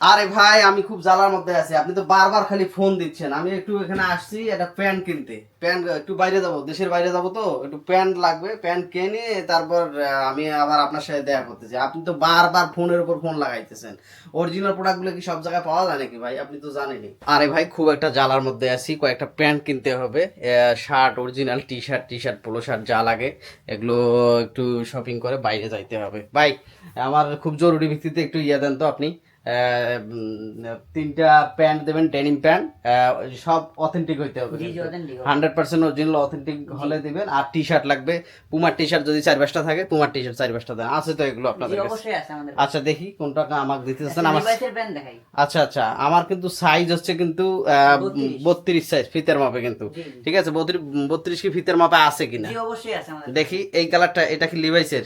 আরে ভাই, আমি খুব জ্বালার মধ্যে আছি। আপনি তো বারবার খালি ফোন দিচ্ছেন। আমি একটু এখানে আসছি, একটা প্যান্ট কিনতে। প্যান্ট একটু বাইরে যাব, দেশের বাইরে যাব তো। একটু প্যান্ট লাগবে প্যান্ট কিনে তারপর আমি আবার আপনার সাথে দেখা করতে চাই আপনি তো বারবার ফোনের উপর ফোন লাগাইতেছেন। অরিজিনাল প্রোডাক্টগুলো কি সব জায়গায় পাওয়া যায় নাকি ভাই? আপনি তো জানেনই। আরে ভাই, খুব একটা জ্বালার মধ্যে আছি। কয়েকটা প্যান্ট কিনতে হবে। Shirt original T shirt T shirt polo shirt যা লাগে, এগুলো একটু শপিং করে বাইরে যাইতে হবে। ভাই, আমার খুব জরুরি ভিত্তিতে একটু ইয়ে দেন তো আপনি। তিনটা প্যান্ট দেবেন ডেনিম প্যান্ট সব অথেন্টিক হইতে হবে। হান্ড্রেড পার্সেন্ট অরিজিনাল অথেন্টিক হলে দিবেন। আর টি শার্ট লাগবে। পুমার টি শার্ট যদি চার পাঁচটা থাকে পুমার টি শার্ট চার পাঁচটা দেন। আছে তো এগুলো আপনাদের আচ্ছা দেখি কোনটা আমাকে দিতে চাচ্ছেন। আমার আচ্ছা আচ্ছা আমার কিন্তু সাইজ হচ্ছে কিন্তু বত্রিশ। সাইজ ফিতের মাপে কিন্তু। ঠিক আছে বত্রিশ বত্রিশ কি ফিতের মাপে আছে কিনা? দেখি এই কালারটা এটা কি লিভাইসের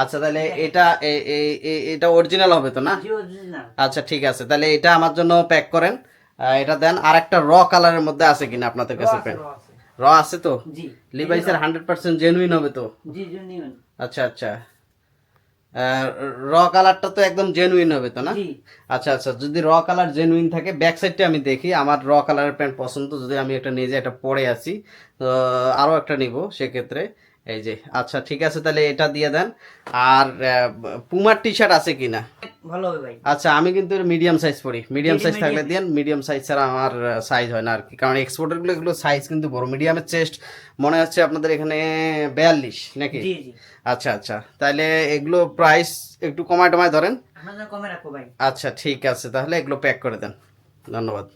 আচ্ছা তাহলে এটা এটা অরিজিনাল হবে তো না? আচ্ছা ঠিক আছে। তাহলে এটা আমার জন্য প্যাক করেন। এটা দেন। আর একটা র কালারের মধ্যে আছে কিনা আপনাদের কাছে প্যান্ট র আছে। তো? জি। লিভাইসের হান্ড্রেড পার্সেন্ট জেনুইন হবে তো? জি জেনুইন আচ্ছা আচ্ছা। র কালারটা তো একদম জেনুইন হবে তো না? আচ্ছা আচ্ছা। যদি র কালার জেনুইন থাকে ব্যাক সাইডটা আমি দেখি। আমার র কালারের প্যান্ট পছন্দ যদি আমি একটা নিজে একটা পরে আছি তো আরও একটা নিব সেক্ষেত্রে। এই যে আচ্ছা ঠিক আছে। তাহলে এটা দিয়ে দেন। আর পুমার টি শার্ট আছে কিনা? ভালো হবে ভাই। আচ্ছা আমি কিন্তু মিডিয়াম সাইজ পড়ি। মিডিয়াম সাইজ থাকলে দেন মিডিয়াম সাইজ ছাড়া আমার সাইজ হয় না আর কি। কারণ এক্সপোর্টেরগুলো এগুলো সাইজ কিন্তু বড়। মিডিয়ামের চেস্ট মনে হচ্ছে আপনাদের এখানে বিয়াল্লিশ নাকি? আচ্ছা আচ্ছা। তাহলে এগুলো প্রাইস একটু কমায় টমায় ধরেন কমে রাখব ভাই। আচ্ছা ঠিক আছে। তাহলে এগুলো প্যাক করে দেন। ধন্যবাদ।